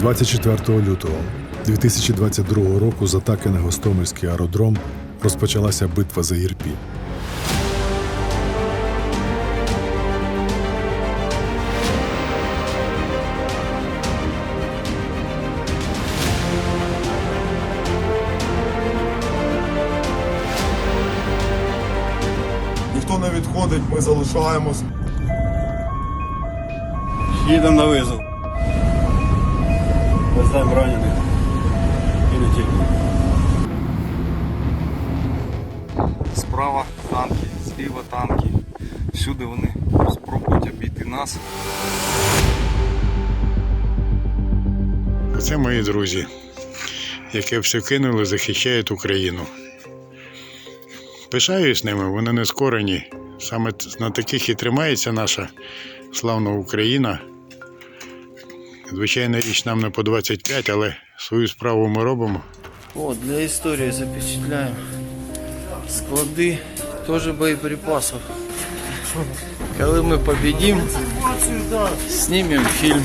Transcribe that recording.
24 лютого 2022 року з атаки на Гостомельський аеродром розпочалася битва за Ірпінь. Ніхто не відходить, ми залишаємось. Їдемо на визов. Веземо ранених. І не тільки. Справа танки, зліва танки. Всюди вони спробують обійти нас. Це мої друзі, які все кинули, захищають Україну. Пишаюсь ними, вони не скорені. Саме на таких і тримається наша славна Україна. Звичайна річ нам не по 25, але свою справу ми робимо. О, для історії запечатляємо. Склады, теж боєприпасів. Коли ми побідімо, знімемо фильм.